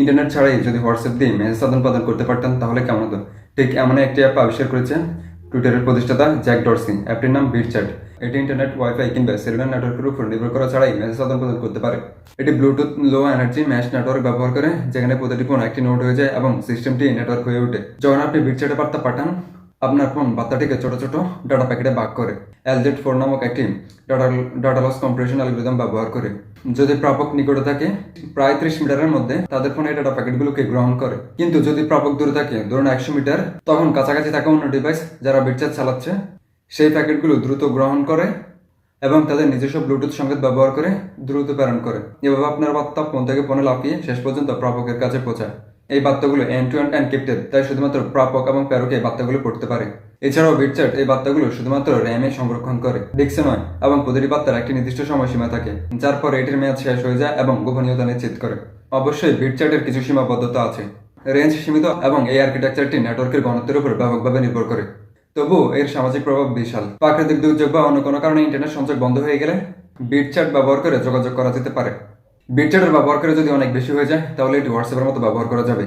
Internet ছাড়াই যদি WhatsApp দিয়ে মেসেজ আদান প্রদান করতে পারতেন, তাহলে কেমন হতো? ঠিক এমন একটি অ্যাপ আবিষ্কার করেছেন টুইটারের প্রতিষ্ঠাতা জ্যাক ডরসি অ্যাপটির নাম বিটচ্যাট এটি ইন্টারনেট ওয়াইফাই কিংবা সেলুলার নেটওয়ার্কের উপর নির্ভর করা ছাড়াই মেসেজ আদান প্রদান করতে পারে। এটি Bluetooth low energy mesh network ব্যবহার করে, যেখানে প্রতিটি ফোন একটি নোট হয়ে যায় এবং সিস্টেমটি নেটওয়ার্ক হয়ে ওঠে। যখন আপনি বিটচ্যাটে বার্তা পাঠান আপনার ফোন বার্তাটিকে ছোট ছোট ডাটা প্যাকেটে ভাগ করে। এলজেড ফোর নামক একটি data data loss compression algorithm ব্যবহার করে। যদি প্রাপক নিকটে থাকে, প্রায় ত্রিশ মিটারের মধ্যে তাদের ফোনে ডাটা প্যাকেটগুলোকে গ্রহণ করে। কিন্তু যদি প্রাপক দূরে থাকে, ধরুন একশো মিটার, তখন কাছাকাছি থাকা অন্য ডিভাইস যারা বিটচ্যাট চালাচ্ছে, সেই প্যাকেটগুলো দ্রুত গ্রহণ করে এবং তাদের নিজস্ব ব্লুটুথ সংকেত ব্যবহার করে দ্রুত প্রেরণ করে। এভাবে আপনার বার্তা ফোন থেকে ফোনে লাফিয়ে শেষ পর্যন্ত প্রাপকের কাছে পৌঁছায়। এই বার্তাগুলো এন্ড টু এন্ড এনক্রিপ্টেড তাই শুধুমাত্র প্রাপক এবং প্রেরক এই বার্তাগুলো পড়তে পারে। এছাড়াও বিটচ্যাট এই বার্তাগুলো শুধুমাত্র র্যামে সংরক্ষণ করে, ডিস্কে নয়, এবং প্রতিটি বার্তার একটি নির্দিষ্ট সময়সীমা থাকে, যার পর এটির মেয়াদ শেষ হয়ে যায় এবং গোপনীয়তা নিশ্চিত করে। অবশ্যই বিটচ্যাটের কিছু সীমাবদ্ধতা আছে। রেঞ্জ সীমিত এবং এই আর্কিটেকচারটি নেটওয়ার্কের ঘনত্বের উপর ব্যাপকভাবে নির্ভর করে। তবুও এর সামাজিক প্রভাব বিশাল। প্রাকৃতিক দুর্যোগ বা অন্য কোনো কারণে ইন্টারনেট সংযোগ বন্ধ হয়ে গেলে বিটচ্যাট ব্যবহার করে যোগাযোগ করা যেতে পারে। বিটচ্যাটের ব্যবহার করে যদি অনেক বেশি হয়ে যায়, তাহলে এটি হোয়াটসঅ্যাপের মতো ব্যবহার করা যাবে।